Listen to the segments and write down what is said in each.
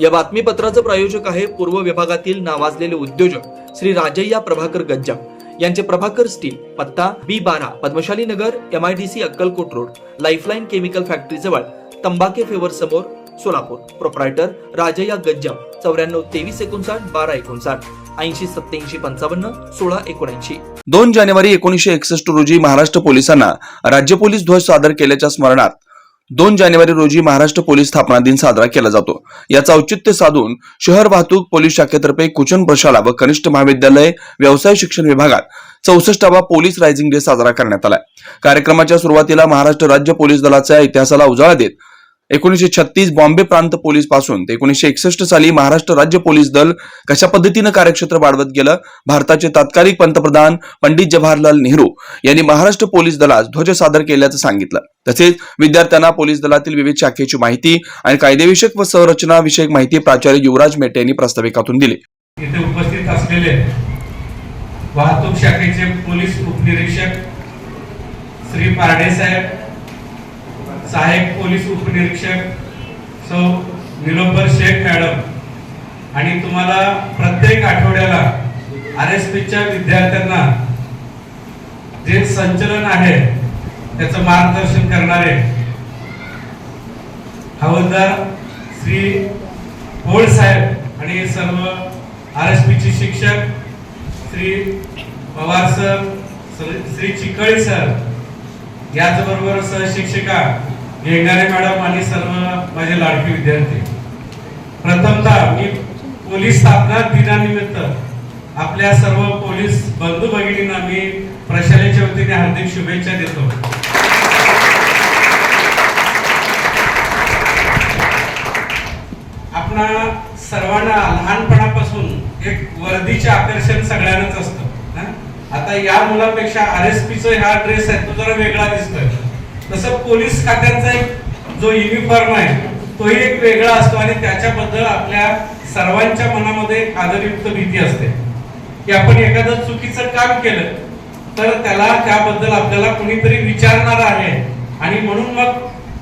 या बातमीपत्राचं प्रायोजक आहे पूर्व विभागातील नावाजलेले उद्योजक श्री राजय्या प्रभाकर गज्जाम यांचे प्रभाकर स्टील पत्ता बी बारा Padmashali Nagar M I D C Akkalkot road lifeline chemical factory जवळ तंबाके फेवर समोर सोलापूर. प्रोप्रायटर राजय्या गज्जाम चौऱ्याण्णव तेवीस एकोणसाठ बारा एकोणसाठ ऐंशी सत्याऐंशी पंचावन्न सोळा एकोणऐंशी. दोन जानेवारी एकोणीसशे एकसष्ट रोजी महाराष्ट्र पोलिसांना राज्य पोलीस ध्वज सादर केल्याच्या स्मरणार्थ दोन जानेवारी रोजी महाराष्ट्र पोलीस स्थापना दिन साजरा केला जातो. याचा औचित्य साधून शहर वाहतूक पोलीस शाखेतर्फे कुचन प्रशाला व कनिष्ठ महाविद्यालय व्यवसाय शिक्षण विभागात चौसष्टावा पोलीस रायझिंग डे साजरा करण्यात आलाय. कार्यक्रमाच्या सुरुवातीला महाराष्ट्र राज्य पोलीस दलाच्या इतिहासाला उजाळा देत एकोणीसशे छत्तीस बॉम्बे प्रांत पोलीसपासून ते एकोणीसशे एकसष्ट साली महाराष्ट्र राज्य पोलीस दल कशा पद्धतीनं कार्यक्षेत्र वाढवत गेलं? भारताचे तात्कालिक पंतप्रधान पंडित जवाहरलाल नेहरू यांनी महाराष्ट्र पोलीस दलास ध्वज सादर केल्याचं सांगितलं. तसेच विद्यार्थ्यांना पोलीस दलातील विविध शाखेची माहिती आणि कायदेविषयक व संरचना विषयक माहिती प्राचार्य युवराज मेटे यांनी प्रास्ताविकातून दिली. इथे उपस्थित असलेले वाहतूक शाखेचे पोलीस उपनिरीक्षक श्री पारडे साहेब सहाय्यक पोलीस उपनिरीक्षक सौ निलोबर शेख मॅडम आणि तुम्हाला प्रत्येक आठवड्याला आर एस पीच्या विद्यार्थ्यांना जे संचलन आहे त्याचं मार्गदर्शन करणारे हवलदार श्री होळ साहेब आणि सर्व आर एस पीचे शिक्षक श्री पवार सर श्री- श्री चिकळी सर याचबरोबर सहशिक्षिका घेणारे मॅडम आणि सर्व माझे लाडके विद्यार्थी. प्रथमतः मी पोलीस स्थापना दिनानिमित्त आपल्या सर्व पोलीस बंधू भगिनींना मी प्रशालेच्या वतीने हार्दिक शुभेच्छा देतो. आपणा सर्वांना लहानपणापासून एक वर्दीचे आकर्षण सगळ्यांनाच असतं आता या मुलापेक्षा आर एस पीचा हा ड्रेस आहे तो जरा वेगळा दिसतोय. तसं पोलीस खात्यांचा एक जो युनिफॉर्म आहे तोही एक वेगळा असतो आणि त्याच्याबद्दल आपल्या सर्वांच्या मनामध्ये आदरयुक्त भीती असते. की आपण एखादं चुकीचं काम केलं तर त्याला त्याबद्दल आपल्याला कुणीतरी विचारणार आहे. आणि म्हणून मग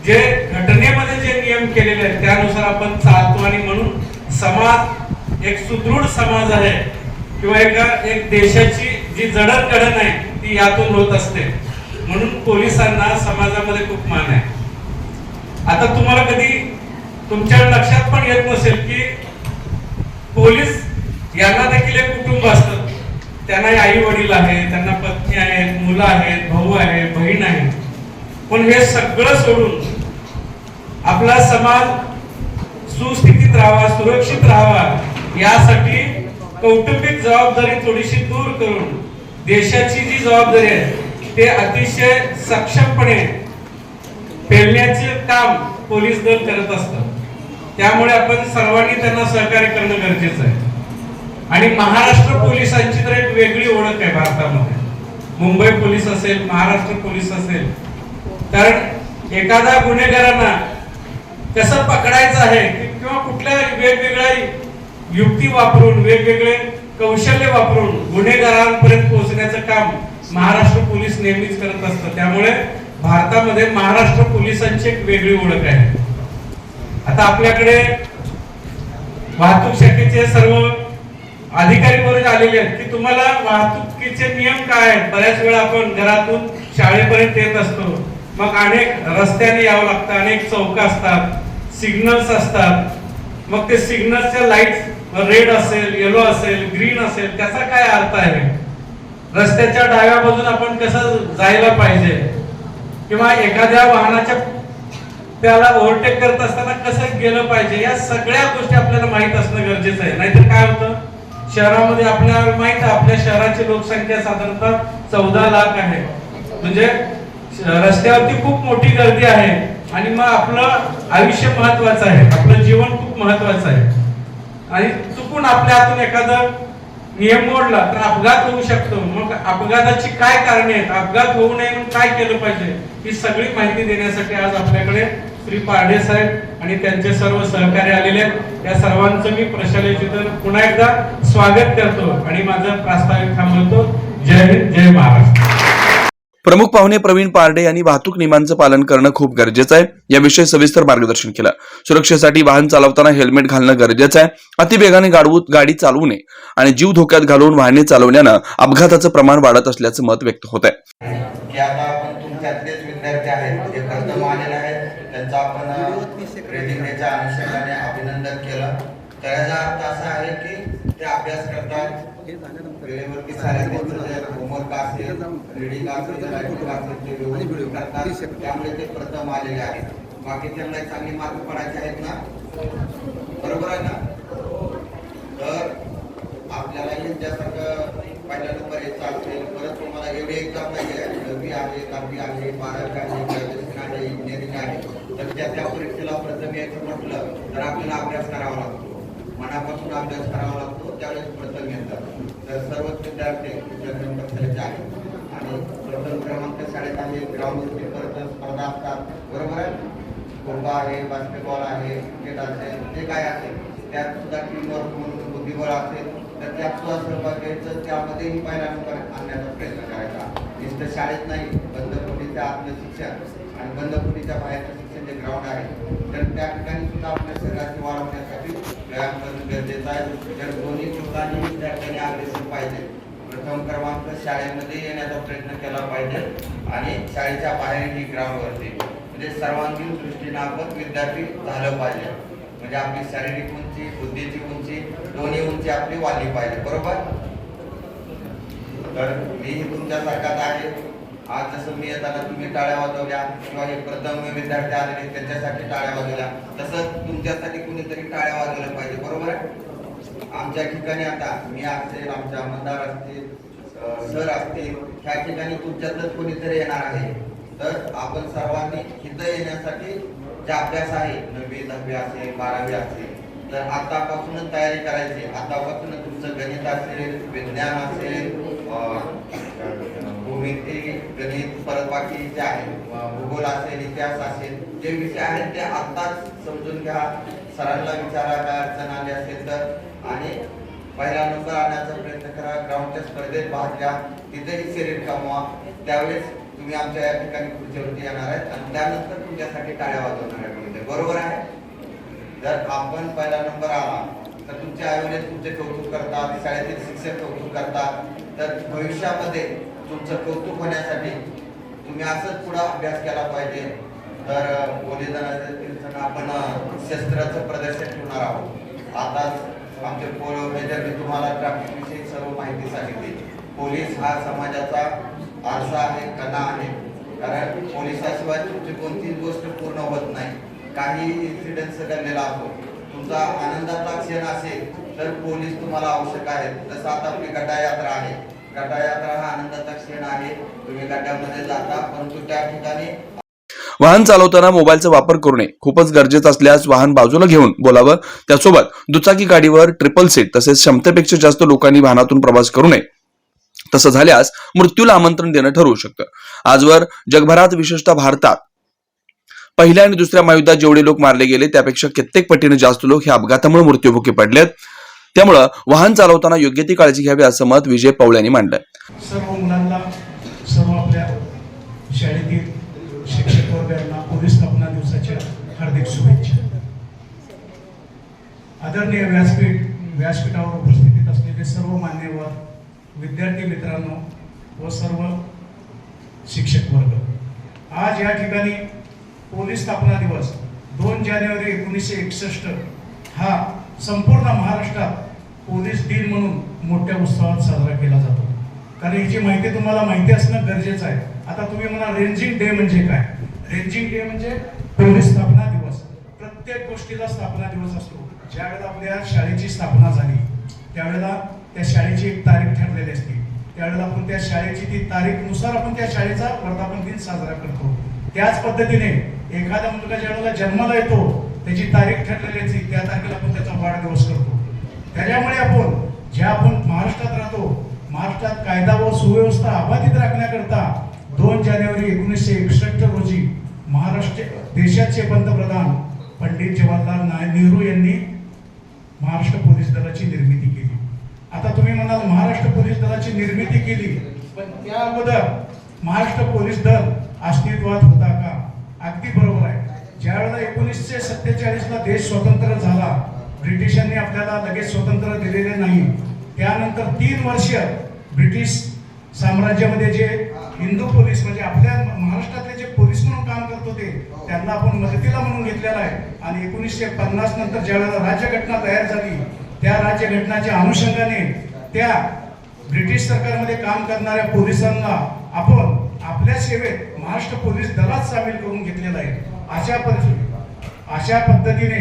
जे घटनेमध्ये जे नियम केलेले आहेत त्यानुसार आपण चालतो आणि म्हणून समाज एक सुदृढ समाज आहे किंवा एका एक देशाची जी जडणघडण आहे ती यातून होत असते. म्हणून पोलिसांना समाजामध्ये खूप मान आहे. आता तुम्हाला कधी तुमच्या लक्षात पण येत नसेल की पोलीस यांना देखील एक कुटुंब असतं. त्यांना आई वडील आहे त्यांना पत्नी आहेत मुलं आहेत भाऊ आहे बहीण आहे. पण हे सगळं सोडून आपला समाज सुस्थितीत राहावा सुरक्षित राहावा यासाठी कौटुंबिक जबाबदारी थोडीशी दूर करून देशाची जी जबाबदारी आहे ते अतिशय सक्षमपणे पेलण्याचे काम पोलीस दल करत असतात. त्यामुळे आपण सर्वांनी त्यांना सहकार्य करणं गरजेचं आहे. आणि महाराष्ट्र पोलिसांची तर एक वेगळी ओळख आहे भारतामध्ये. मुंबई पोलीस असेल महाराष्ट्र पोलीस असेल. कारण एखाद्या गुन्हेगारांना कसं पकडायचं आहे किंवा कुठल्या वेगवेगळ्या युक्ती वापरून वेगवेगळे कौशल्य वापरून गुन्हेगारांपर्यंत पोहोचण्याचं काम महाराष्ट्र पोलीस नेहमीच करत असतं. त्यामुळे भारतामध्ये महाराष्ट्र पोलिसांची एक वेगळी ओळख आहे. आता आपल्याकडे वाहतूक शाखेचे सर्व अधिकारी वर्ग आलेले आहेत की तुम्हाला वाहतुकीचे नियम काय आहेत? बऱ्याच वेळा आपण घरातून शाळेपर्यंत येत असतो. मग अनेक रस्त्याने यावं लागतं अनेक चौक असतात सिग्नल्स असतात. मग ते सिग्नलच्या लाइट रेड असेल येलो असेल ग्रीन असेल त्याचा काय अर्थ आहे? रस्त्याच्या डाव्या बाजून आपण कसं जायला पाहिजे? किंवा एखाद्या वाहनाच्या त्याला ओव्हरटेक करत असताना कसं गेलं पाहिजे? या सगळ्या गोष्टी आपल्याला माहीत असणं गरजेचं आहे. नाहीतर काय होतं? शहरामध्ये आपल्याला माहीत आपल्या शहराची लोकसंख्या साधारणतः चौदा लाख आहे. म्हणजे रस्त्यावरती खूप मोठी गर्दी आहे आणि मग आपलं आयुष्य महत्वाचं आहे. आपलं जीवन खूप महत्वाचं आहे. आणि चुकून आपल्या हातून एखादं नियम मोडला तर अपघात होऊ शकतो. मग अपघाताची काय कारणे आहेत? अपघात होऊ नये म्हणून काय केलं पाहिजे? ही सगळी माहिती देण्यासाठी आज आपल्याकडे श्री पारडे साहेब आणि त्यांचे सर्व सहकारी आलेले आहेत. या सर्वांचं मी प्रशालेचितन पुन्हा एकदा स्वागत करतो आणि माझं प्रास्ताविक थांबवतो. जय हिंद जय महाराष्ट्र. प्रमुख पाहुणे प्रवीण पारडे यांनी वाहतूक नियमांचं पालन करणं खूप गरजेचं आहे. याविषयी सविस्तर मार्गदर्शन केलं. सुरक्षेसाठी वाहन चालवताना हेल्मेट घालणं गरजेचं आहे. अतिवेगाने गाडवू गाडी चालवू नये आणि जीव धोक्यात घालून वाहने चालवण्यानं अपघाताचं प्रमाण वाढत असल्याचं मत व्यक्त होत आहे अभिनंदन केलं. त्याचा अर्थ असा आहे की ते अभ्यास वेळेवरती सारे होमवर्क असेल रिडिंग असेल रायटिंग असेल ते व्यवस्थित करतात. त्यामुळे ते प्रथम आलेले आहेत. बाकी त्यांना चांगली मार्क पडायचे आहेत ना? बरोबर आहे ना? तर आपल्याला यांच्यासारखं पहिल्या नंबर यायचा असेल परत तुम्हाला एवढी एक्झाम नाही आहे नववी आहे दहावी आहे बारावी आहे ग्रॅज्युएशन आहे इंजिनिअरिंग आहे. तर त्या त्या परीक्षेला प्रथम यायचं म्हटलं तर आपल्याला अभ्यास करावा लागतो. मनापासून अभ्यास करावा लागतो त्यावेळेस प्रसंग येतात तर सर्वच विद्यार्थी आहे आहेत. आणि प्रथम क्रमांक शाळेत आहे ग्राउंड परत स्पर्धा असतात. बरोबर आहे? खो आहे बास्केटबॉल आहे क्रिकेट असेल जे काय असेल त्यात सुद्धा टीमवर्क म्हणून बुद्धिबळ असेल तर त्यात सुद्धा सहभाग घ्यायचं त्यामध्येही पहिला आणण्याचा प्रयत्न करायचा. नुसतं शाळेत नाही बंद बंदखोटीचं आपलं शिक्षण आणि बंदपुरीच्या बाहेरचं शिक्षण जे ग्राउंड आहे तर त्या ठिकाणी सुद्धा आपल्या शरीराची वाढ होण्यासाठी व्यायाम करणं गरजेचं आहे. तर दोन्ही ठिकाणी विद्यार्थ्यांनी अग्रेसर पाहिजे. प्रथम क्रमांक शाळेमध्ये येण्याचा प्रयत्न केला पाहिजे आणि शाळेच्या बाहेरही ग्राउंडवरती म्हणजे सर्वांगीण दृष्टीनं आपण विद्यार्थी झालं पाहिजे. म्हणजे आपली शारीरिक उंची बुद्धीची उंची दोन्ही उंची आपली वाढली पाहिजे. बरोबर? तर मीही तुमच्यासारखाच आहे. आज जसं मी येताना तुम्ही टाळ्या वाजवल्या किंवा हे प्रथम विद्यार्थी आलेले त्यांच्यासाठी टाळ्या वाजवल्या. तसंच तुमच्यासाठी कुणीतरी टाळ्या वाजवल्या पाहिजे बरोबर आहे? आमच्या ठिकाणी आता मी असेल आमच्या आमदार असतील सर असतील ह्या ठिकाणी तुमच्यातच कोणीतरी येणार आहे. तर आपण सर्वांनी इथं येण्यासाठी जे अभ्यास आहे नववी दहावी असेल बारावी असेल तर आतापासूनच तयारी करायची. आतापासूनच तुमचं गणित असेल विज्ञान असेल भूमिती गणित परत बाकी जे आहे भूगोल असेल इतिहास असेल जे विषय आहेत ते आत्ताच समजून घ्या. सरांना विचारा काय अडचण आली असेल तर. आणि पहिला नंबर आणण्याचा प्रयत्न करा. ग्राउंडच्या स्पर्धेत भाग घ्या. तिथेही शरीर कमवा. त्यावेळेस तुम्ही आमच्या या ठिकाणी खुर्चीवरती येणार आहेत. आणि त्यानंतर तुमच्यासाठी टाळ्या वाजवणार आहे म्हणजे. बरोबर आहे? जर आपण पहिला नंबर आला तर तुमचे आईवडील तुमचे कौतुक करतात. शाळेतील शिक्षक कौतुक करतात. तर भविष्यामध्ये तुमचं कौतुक होण्यासाठी तुम्ही असंच पुढा अभ्यास केला पाहिजे. तर पोलीस दलातील आपण शस्त्राचं प्रदर्शन ठेवणार आहोत. आता आमचे पोल तुम्हाला ट्रॅफिक विषयी सर्व माहिती सांगितली. पोलीस हा समाजाचा आरसा आहे कला आहे. कारण पोलिसाशिवाय तुमची कोणतीच गोष्ट पूर्ण होत नाही. काही इन्सिडेंट घडलेला असो तुमचा आनंदाचा क्षण असेल तर पोलीस तुम्हाला आवश्यक आहेत. जसं आता आपली गटायात्रा आहे. गटायात्रा हा आनंदाचा क्षण आहे. तुम्ही गटामध्ये जाता परंतु त्या ठिकाणी वाहन चालवताना मोबाईलचा वापर करू नये खूपच गरजेचं असल्यास वाहन बाजूला घेऊन बोलावं. त्यासोबत दुचाकी गाडीवर ट्रिपल सीट तसेच क्षमतेपेक्षा जास्त लोकांनी वाहनातून प्रवास करू नये. तसं झाल्यास मृत्यूला आमंत्रण देणं ठरवू शकतं. आजवर जगभरात विशेषतः भारतात पहिल्या आणि दुसऱ्या महायुद्धात जेवढे लोक मारले गेले त्यापेक्षा कित्येक पटीने जास्त लोक हे अपघातामुळे मृत्यूमुखी पडलेत. त्यामुळं वाहन चालवताना योग्य ती काळजी घ्यावी असं मत विजय पवळ यांनी मांडलंय. सर्व मुलांना सर्व आपल्या शाळेतील शिक्षक वर्गांना पोलीस स्थापना दिवसाच्या हार्दिक शुभेच्छा. आदरणीय व्यासपीठ व्यासपीठावर उपस्थितीत असलेले सर्व मान्यवर विद्यार्थी मित्रांनो व सर्व शिक्षक वर्ग आज या ठिकाणी पोलीस स्थापना दिवस दोन जानेवारी एकोणीसशे एकसष्ट हा संपूर्ण महाराष्ट्रात पोलीस दिन म्हणून मोठ्या उत्सवात साजरा केला जातो. कारण याची माहिती तुम्हाला माहिती असणं गरजेचं आहे. आता तुम्ही म्हणा रेंजिंग डे म्हणजे काय? रेंजिंग डे म्हणजे पोलीस स्थापना दिवस. प्रत्येक गोष्टीला स्थापना दिवस असतो. ज्यावेळेला आपल्या शाळेची स्थापना झाली त्यावेळेला त्या शाळेची एक तारीख ठरलेली असते. त्यावेळेला आपण त्या शाळेची ती तारीखनुसार आपण त्या शाळेचा वर्धापन दिन साजरा करतो. त्याच पद्धतीने एखादा मुलगा ज्या वेळेला जन्माला येतो त्याची तारीख ठरलेली असते त्या तारखेला आपण त्याचा वाढदिवस करतो. त्याच्यामुळे आपण ज्या आपण महाराष्ट्रात राहतो महाराष्ट्रात कायदा व सुव्यवस्था अबाधित राखण्याकरता दोन जानेवारी एकोणीसशे एकसष्ट रोजी महाराष्ट्र देशाचे पंतप्रधान पंडित जवाहरलाल नाय- नेहरू यांनी महाराष्ट्र पोलीस दलाची निर्मिती केली. आता तुम्ही म्हणाल महाराष्ट्र पोलीस दलाची निर्मिती केली पण त्या अगोदर महाराष्ट्र पोलीस दल अस्तित्वात होता का? अगदी बरोबर आहे. ज्यावेळेला एकोणीसशे सत्तेचाळीसला देश स्वतंत्र झाला ब्रिटिशांनी आपल्याला लगेच स्वतंत्र दिलेले नाही. त्यानंतर तीन वर्ष ब्रिटिश साम्राज्यामध्ये जे हिंदू पोलीस म्हणजे आपल्या महाराष्ट्रातले जे पोलीस म्हणून काम करत होते त्यांना आपण मदतीला म्हणून घेतलेला आहे. आणि एकोणीसशे पन्नास नंतर ज्यावेळेला राज्यघटना तयार झाली त्या राज्यघटनाच्या अनुषंगाने त्या ब्रिटिश सरकारमध्ये काम करणाऱ्या पोलिसांना आपण आपल्या सेवेत महाराष्ट्र पोलीस दलात सामील करून घेतलेला आहे. अशा पद्धती अशा पद्धतीने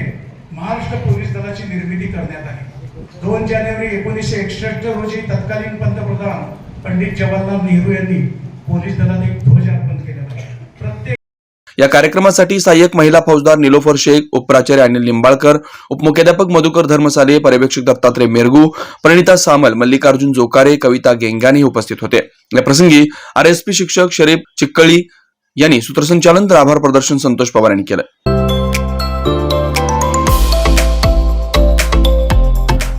महाराष्ट्र पोलीस दलाची निर्मिती करण्यात आली. दोन जानेवारी एकोणीसशे एकसष्ट रोजी तत्कालीन पंतप्रधान पंडित जवाहरलाल नेहरू यांनी पोलीस दलात एक ध्वज अर्पण केला. प्रत्येक या कार्यक्रमासाठी सहाय्यक महिला फौजदार निलोफर शेख उपप्राचार्य अनिल लिंबाळकर उपमुख्याध्यापक मधुकर धर्मसाले पर्यवेक्षक दत्तात्रय मेरगू प्रणिता सामल मल्लिकार्जुन जोकारे कविता गेंगाने उपस्थित होते. या प्रसंगी आरएसपी शिक्षक शरीफ चिक्कळी यांनी सूत्रसंचालन तर आभार प्रदर्शन संतोष पवार यांनी केलं.